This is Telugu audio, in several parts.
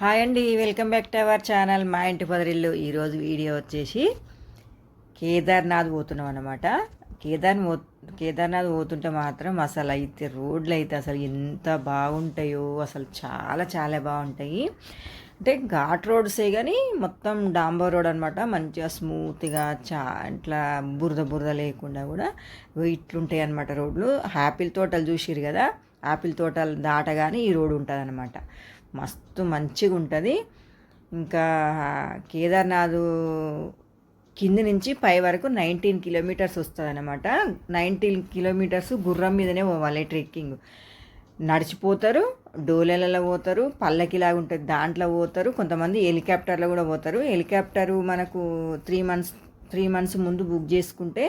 హాయ్ అండి welcome back to our channel మా ఇంటి పదరిల్లు. ఈరోజు వీడియో వచ్చేసి కేదార్నాథ్ పోతున్నాం అనమాట కేదార్ కేదార్నాథ్ పోతుంటే మాత్రం అసలు అయితే రోడ్లు అయితే అసలు ఎంత బాగుంటాయో అసలు చాలా చాలా బాగుంటాయి. అంటే ఘాట్ రోడ్సే కానీ మొత్తం డాంబర్ రోడ్ అనమాట మంచిగా స్మూత్గా చా ఇట్లా బురద బురద లేకుండా కూడా ఇట్లుంటాయి అనమాట రోడ్లు. యాపిల్ తోటలు చూసిరు కదా యాపిల్ తోటలు దాటగానే ఈ రోడ్ ఉంటుంది అనమాట మస్తు మంచిగా ఉంటుంది ఇంకా కేదార్నాథ్ కింది నుంచి పై వరకు నైన్టీన్ కిలోమీటర్స్ వస్తుంది అనమాట నైన్టీన్ కిలోమీటర్స్ గుర్రం మీదనే పోవాలి ట్రెక్కింగ్. నడిచిపోతారు డోలెలలో పోతారు పల్లకిలాగా ఉంటుంది దాంట్లో పోతారు కొంతమంది హెలికాప్టర్లో కూడా పోతారు. హెలికాప్టరు మనకు త్రీ మంత్స్ త్రీ మంత్స్ ముందు బుక్ చేసుకుంటే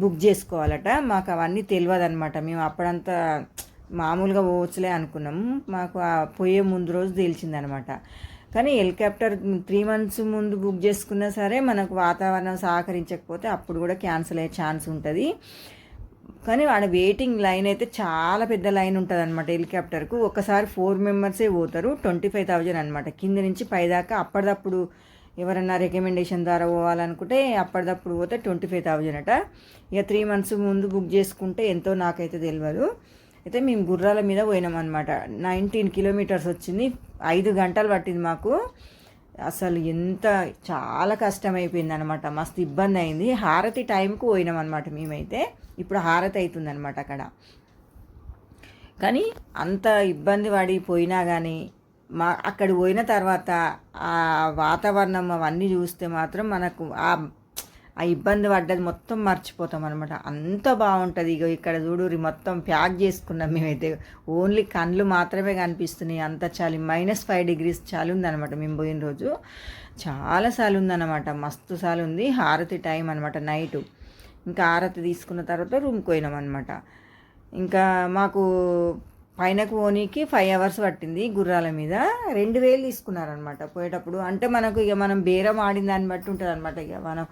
బుక్ చేసుకోవాలట. మాకు అవన్నీ తెలియదు అనమాట మేము అప్పుడంతా మామూలుగా పోవచ్చులే అనుకున్నాం. మాకు ఆ పోయే ముందు రోజు తేల్చిందనమాట. కానీ హెలికాప్టర్ త్రీ మంత్స్ ముందు బుక్ చేసుకున్నా సరే మనకు వాతావరణం సహకరించకపోతే అప్పుడు కూడా క్యాన్సిల్ అయ్యే ఛాన్స్ ఉంటుంది. కానీ వాడ వెయిటింగ్ లైన్ అయితే చాలా పెద్ద లైన్ ఉంటుంది అనమాట హెలికాప్టర్కు ఒకసారి ఫోర్ మెంబర్సే పోతారు. ట్వంటీ ఫైవ్ థౌజండ్ అనమాట. కింద నుంచి పైదాకా అప్పటిదప్పుడు ఎవరన్నా రికమెండేషన్ ద్వారా పోవాలనుకుంటే అప్పటిదప్పుడు పోతే ట్వంటీ ఫైవ్ థౌజండ్ అట. ఇక త్రీ మంత్స్ ముందు బుక్ చేసుకుంటే ఎంతో నాకైతే తెలియదు అయితే మేము గుర్రాల మీద పోయినామన్నమాట. నైన్టీన్ కిలోమీటర్స్ వచ్చింది. ఐదు గంటలు పట్టింది మాకు. అసలు ఎంత చాలా కష్టమైపోయింది అనమాట మస్తు ఇబ్బంది అయింది. హారతి టైంకు పోయినాం అనమాట మేమైతే. ఇప్పుడు హారతి అవుతుంది అనమాట అక్కడ. కానీ అంత ఇబ్బంది పడి పోయినా కానీ మా అక్కడ పోయిన తర్వాత ఆ వాతావరణం అవన్నీ చూస్తే మాత్రం మనకు ఆ ఆ ఇబ్బంది పడ్డది మొత్తం మర్చిపోతాం అనమాట అంత బాగుంటుంది. ఇక ఇక్కడ చూడు మొత్తం ప్యాక్ చేసుకున్నాం మేమైతే. ఓన్లీ కండ్లు మాత్రమే కనిపిస్తున్నాయి. అంత చాలి. మైనస్ ఫైవ్ డిగ్రీస్ చాలు ఉందనమాట మేము పోయిన రోజు. చాలా సార్లు ఉందన్నమాట. మస్తు సార్లు ఉంది. హారతి టైం అనమాట నైటు. ఇంకా హారతి తీసుకున్న తర్వాత రూమ్కి పోయినాం అనమాట ఇంకా మాకు పైనకు పోనీకి ఫైవ్ అవర్స్ పట్టింది గుర్రాల మీద. రెండు వేలు తీసుకున్నారనమాట పోయేటప్పుడు. అంటే మనకు ఇక మనం బేరం ఆడిన దాన్ని బట్టి ఉంటుంది అనమాట ఇక మనం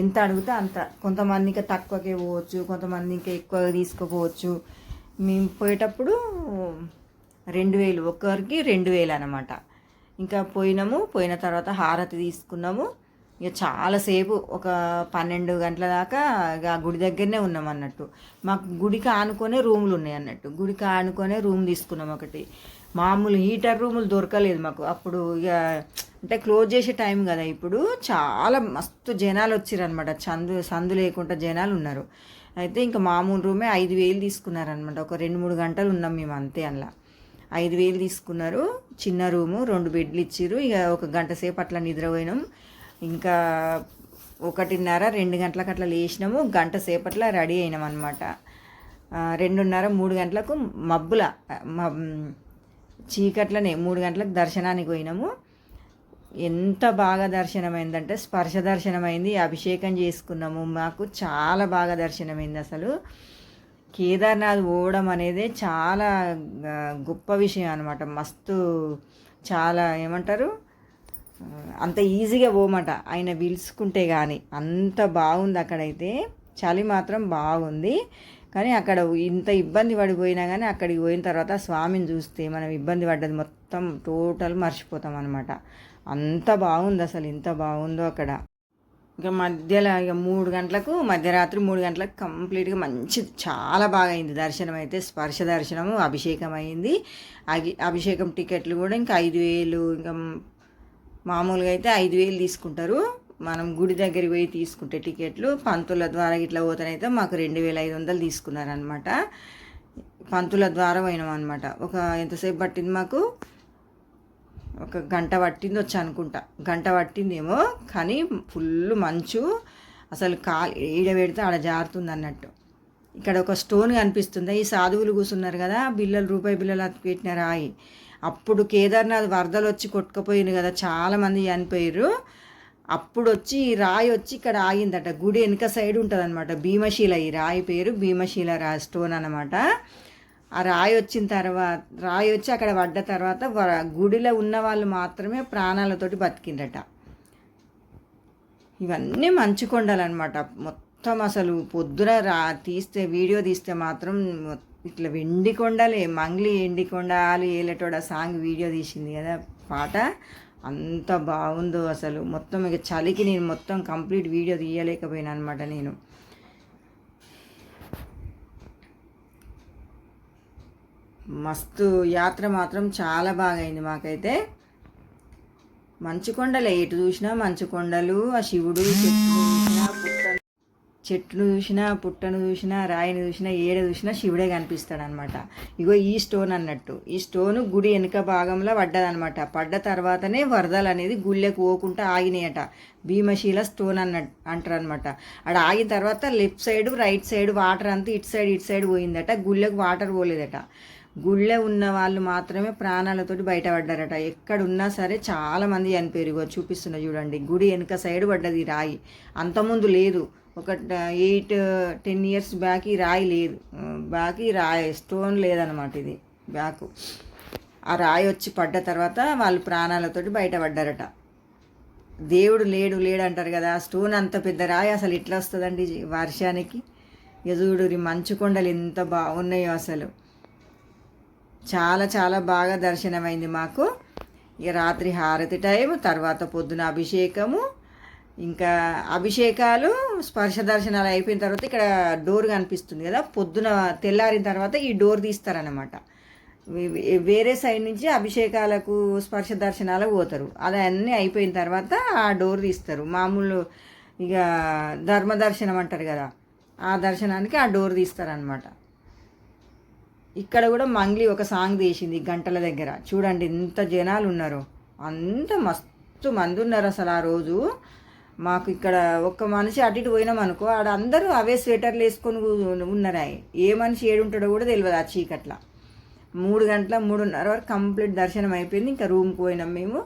ఎంత అడిగితే అంత. కొంతమంది ఇంకా తక్కువకే పోవచ్చు కొంతమంది ఇంకా ఎక్కువ తీసుకోపోవచ్చు మేము పోయేటప్పుడు రెండు వేలు ఒక్కరికి రెండు వేలు అనమాట ఇంకా పోయినాము పోయిన తర్వాత హారతి తీసుకున్నాము. ఇక చాలాసేపు ఒక పన్నెండు గంటల దాకా ఇక గుడి దగ్గరనే ఉన్నాం అన్నట్టు. మాకు గుడికి ఆనుకొనే రూములు ఉన్నాయి అన్నట్టు. గుడికి ఆనుకొనే రూమ్ తీసుకున్నాం ఒకటి. మామూలు హీటర్ రూములు దొరకలేదు మాకు. అప్పుడు ఇక అంటే క్లోజ్ చేసే టైం కదా ఇప్పుడు. చాలా మస్తు జనాలు వచ్చారనమాట చందు సందు లేకుండా జనాలు ఉన్నారు. అయితే ఇంకా మామూలు రూమే ఐదు వేలు తీసుకున్నారనమాట ఒక రెండు మూడు గంటలు ఉన్నాం మేము అంతే అలా. ఐదు వేలు తీసుకున్నారు. చిన్న రూము రెండు బెడ్లు ఇచ్చారు ఇక ఒక గంట సేపు అట్లా నిద్రపోయినాం. ఇంకా ఒకటిన్నర రెండు గంటలకు అట్లా లేచినాము. గంట సేపట్ల రెడీ అయినాం అనమాట రెండున్నర మూడు గంటలకు మబ్బుల చీకట్లనే మూడు గంటలకు దర్శనానికి పోయినాము. ఎంత బాగా దర్శనమైందంటే స్పర్శ దర్శనమైంది. అభిషేకం చేసుకున్నాము. మాకు చాలా బాగా దర్శనమైంది అసలు. కేదార్నాథ్ పోవడం అనేది చాలా గొప్ప విషయం అనమాట మస్తు చాలా ఏమంటారు? అంత ఈజీగా పోమట. ఆయన పిలుచుకుంటే కానీ అంత బాగుంది అక్కడైతే. చలి మాత్రం బాగుంది. కానీ అక్కడ ఇంత ఇబ్బంది పడిపోయినా కానీ అక్కడికి పోయిన తర్వాత స్వామిని చూస్తే మనం ఇబ్బంది పడ్డది మొత్తం టోటల్ మర్చిపోతాం అనమాట అంత బాగుంది అసలు. ఇంత బాగుందో అక్కడ. ఇక మధ్యలో ఇక మూడు గంటలకు మధ్యరాత్రి మూడు గంటలకు కంప్లీట్గా మంచి చాలా బాగా అయింది. దర్శనం అయితే స్పర్శ దర్శనము అభిషేకం అయింది. అభిషేకం టికెట్లు కూడా ఇంకా ఐదు వేలు ఇంకా మామూలుగా అయితే ఐదు వేలు తీసుకుంటారు. మనం గుడి దగ్గరికి పోయి తీసుకుంటే టికెట్లు. పంతుల ద్వారా ఇట్లా పోతానైతే మాకు రెండు వేల ఐదు వందలు తీసుకున్నారనమాట పంతుల ద్వారా పోయినాం అనమాట ఒక ఎంతసేపు పట్టింది మాకు? ఒక గంట పట్టింది వచ్చి అనుకుంటా. గంట పట్టిందేమో కానీ ఫుల్ మంచు. అసలు కాలు ఈడ పెడితే ఆడ జారుతుంది అన్నట్టు. ఇక్కడ ఒక స్టోన్ కనిపిస్తుంది. ఈ సాధువులు కూర్చున్నారు కదా బిల్లలు రూపాయి బిల్లలు అతి పెట్టిన రాయి. అప్పుడు కేదార్నాథ్ వరదలు వచ్చి కొట్టుకుపోయింది కదా చాలామంది చనిపోయారు అప్పుడు వచ్చి ఈ రాయి వచ్చి ఇక్కడ ఆగిందట. గుడి వెనుక సైడ్ ఉంటుంది అనమాట భీమశీల ఈ రాయి పేరు భీమశీల రా స్టోన్ అనమాట ఆ రాయి వచ్చిన తర్వాత రాయి వచ్చి అక్కడ పడ్డ తర్వాత గుడిలో ఉన్న వాళ్ళు మాత్రమే ప్రాణాలతోటి బతికిందట ఇవన్నీ మంచు కొండలన్నమాట. మొత్తం మొత్తం అసలు పొద్దున రా తీస్తే వీడియో తీస్తే మాత్రం ఇట్లా వెండి కొండలే మంగ్లీ ఎండి కొండాలు ఏలటోడ సాంగ్ వీడియో తీసింది కదా పాట. అంత బాగుందో అసలు. మొత్తం ఇక చలికి నేను మొత్తం కంప్లీట్ వీడియో తీయలేకపోయినా అనమాట నేను. మస్తు యాత్ర మాత్రం చాలా బాగా అయింది మాకైతే. మంచు కొండలే ఎటు చూసినా మంచు కొండలు ఆ శివుడు చెట్లు చెట్లు చూసినా పుట్టను చూసినా రాయిని చూసినా ఏడ చూసినా శివుడే కనిపిస్తాడు అనమాట ఇగో ఈ స్టోన్ అన్నట్టు. ఈ స్టోన్ గుడి వెనుక భాగంలో పడ్డదనమాట. పడ్డ తర్వాతనే వరదలు అనేది గుళ్ళకు పోకుండా ఆగినాయట. భీమశీల స్టోన్ అన్నట్టు అంటారు అనమాట అక్కడ ఆగిన తర్వాత left side right side water అంతా ఇటు సైడ్ ఇటు సైడ్ పోయిందట. గుళ్ళకు వాటర్ పోలేదట. గుళ్ళె ఉన్న వాళ్ళు మాత్రమే ప్రాణాలతోటి బయటపడ్డారట. ఎక్కడున్నా సరే చాలామంది చనిపోయారు. ఇగో చూపిస్తున్నా చూడండి. గుడి వెనుక సైడ్ పడ్డది రాయి. అంతకుముందు లేదు. ఒక ఎయిట్ టెన్ ఇయర్స్ బ్యాక్ ఈ రాయి లేదు. బ్యాక్ ఈ రాయి స్టోన్ లేదనమాట ఇది బ్యాక్ ఆ రాయి వచ్చి పడ్డ తర్వాత వాళ్ళు ప్రాణాలతోటి బయటపడ్డారట. దేవుడు లేడు లేడు అంటారు కదా స్టోన్ అంత పెద్ద రాయి అసలు ఇట్లా వస్తుందండి వర్షానికి? యజుడు మంచు కొండలు ఎంత బాగున్నాయో అసలు. చాలా చాలా బాగా దర్శనమైంది మాకు. ఇక రాత్రి హారతి టైం తర్వాత పొద్దున అభిషేకము ఇంకా అభిషేకాలు స్పర్శ దర్శనాలు అయిపోయిన తర్వాత ఇక్కడ డోర్ కనిపిస్తుంది కదా పొద్దున తెల్లారిన తర్వాత ఈ డోర్ తీస్తారనమాట వేరే సైడ్ నుంచి అభిషేకాలకు స్పర్శ దర్శనాలకు పోతారు. అది అన్నీ అయిపోయిన తర్వాత ఆ డోర్ తీస్తారు. మామూలు ఇక ధర్మ దర్శనం అంటారు కదా ఆ దర్శనానికి ఆ డోర్ తీస్తారనమాట ఇక్కడ కూడా మంగ్లీ ఒక సాంగ్ తీసింది గంటల దగ్గర. చూడండి ఎంత జనాలు ఉన్నారు. అంత మస్తు మంది ఉన్నారు అసలు ఆ రోజు. మాకు ఇక్కడ ఒక్క మనిషి అటు ఇటు పోయినాం అనుకో ఆడ అందరూ అవే స్వెటర్లు వేసుకొని ఉన్నారు ఏ మనిషి ఏడుంటాడో కూడా తెలియదు ఆ చీకట్ల. మూడు గంటల మూడున్నర వరకు కంప్లీట్ దర్శనం అయిపోయింది. ఇంకా రూమ్కి పోయినాం మేము.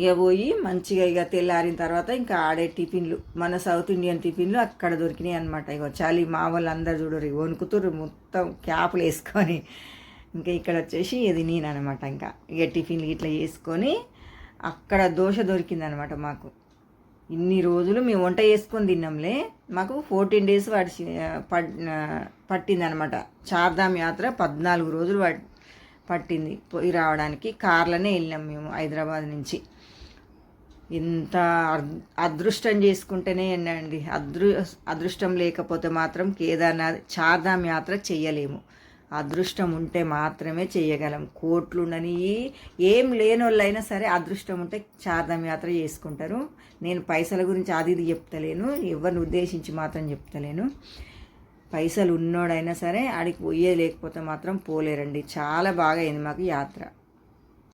ఇక పోయి మంచిగా ఇక తెల్లారిన తర్వాత ఇంకా ఆడే టిఫిన్లు మన సౌత్ ఇండియన్ టిఫిన్లు అక్కడ దొరికినాయి అనమాట ఇక చాలి మా వాళ్ళు అందరు చూడరు వణుకుతురు మొత్తం క్యాప్లు వేసుకొని. ఇంకా ఇక్కడ వచ్చేసి ఇది నేను అనమాట ఇంకా. ఇక టిఫిన్లు ఇట్లా చేసుకొని అక్కడ దోశ దొరికిందనమాట మాకు. ఇన్ని రోజులు మేము వంట చేసుకొని తిన్నాంలే మాకు ఫోర్టీన్ డేస్ పడి పట్టిందనమాట. చార్ధామ్ యాత్ర పద్నాలుగు రోజులు పట్టింది పోయి రావడానికి. కార్లోనే వెళ్ళాం మేము హైదరాబాద్ నుంచి. ఇంత అదృష్టం చేసుకుంటేనే అండి అదృ అదృష్టం లేకపోతే మాత్రం కేదార్నాథ్ చార్ధామ్ యాత్ర చెయ్యలేము. అదృష్టం ఉంటే మాత్రమే చేయగలం. కోట్లుండని ఏం లేని వాళ్ళైనా సరే అదృష్టం ఉంటే చార్ధం యాత్ర చేసుకుంటారు. నేను పైసల గురించి అది ఇది చెప్తలేను. ఎవరిని ఉద్దేశించి మాత్రం చెప్తలేను. పైసలు ఉన్నోడైనా సరే ఆడికి పోయే లేకపోతే మాత్రం పోలేరండి. చాలా బాగా అయింది మాకు యాత్ర.